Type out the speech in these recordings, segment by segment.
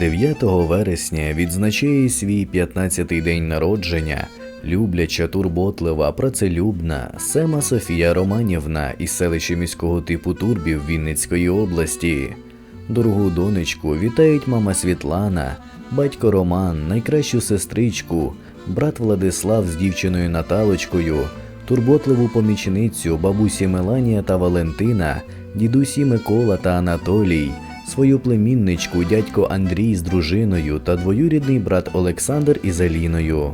9 вересня відзначає свій 15-й день народження любляча, турботлива, працелюбна Сема Софія Романівна із селища міського типу Турбів Вінницької області. Дорогу донечку вітають мама Світлана, батько Роман, найкращу сестричку, брат Владислав з дівчиною Наталочкою, турботливу помічницю бабусі Меланія та Валентина, дідусі Микола та Анатолій, свою племінничку дядько Андрій з дружиною та двоюрідний брат Олександр із Аліною.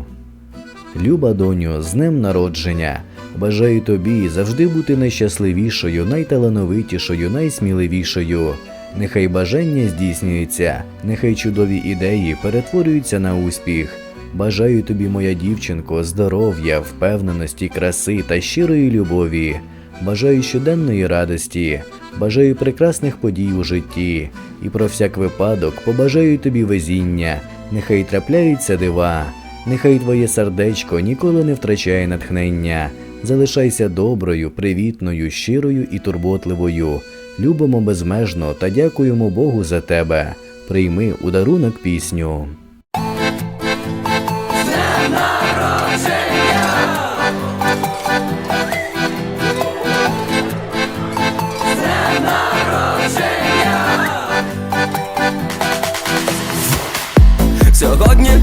Люба доню, з днем народження. Бажаю тобі завжди бути найщасливішою, найталановитішою, найсміливішою. Нехай бажання здійснюються, нехай чудові ідеї перетворюються на успіх. Бажаю тобі, моя дівчинко, здоров'я, впевненості, краси та щирої любові. Бажаю щоденної радості, бажаю прекрасних подій у житті, і про всяк випадок побажаю тобі везіння, нехай трапляються дива. Нехай твоє сердечко ніколи не втрачає натхнення. Залишайся доброю, привітною, щирою і турботливою. Любимо безмежно та дякуємо Богу за тебе. Прийми у дарунок пісню. Сьогодні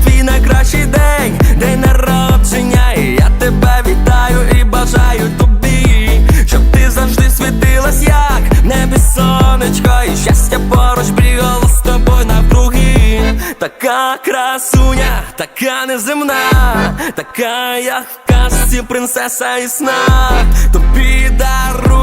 твій найкращий день, день народження, і я тебе вітаю і бажаю тобі, щоб ти завжди світилась, як небі сонечко, і щастя поруч бігало з тобою навкруги. Така красуня, така неземна, така як в казці принцеса і сна. Тобі дарую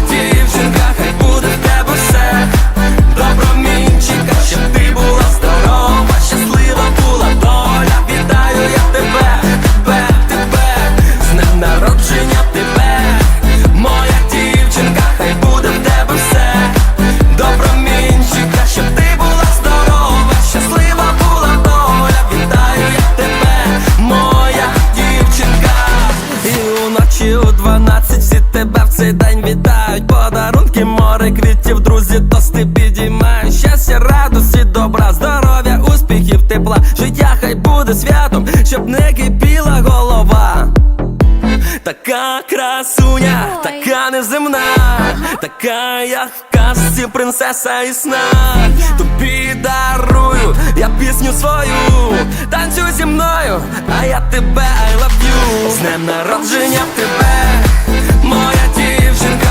життя хай буде святом, щоб не кипіла голова. Така красуня, така неземна, така, як в казці принцеса і сна. Тобі дарую, я пісню свою, танцюй зі мною, а я тебе I love you З днем народження в тебе, моя дівчинка.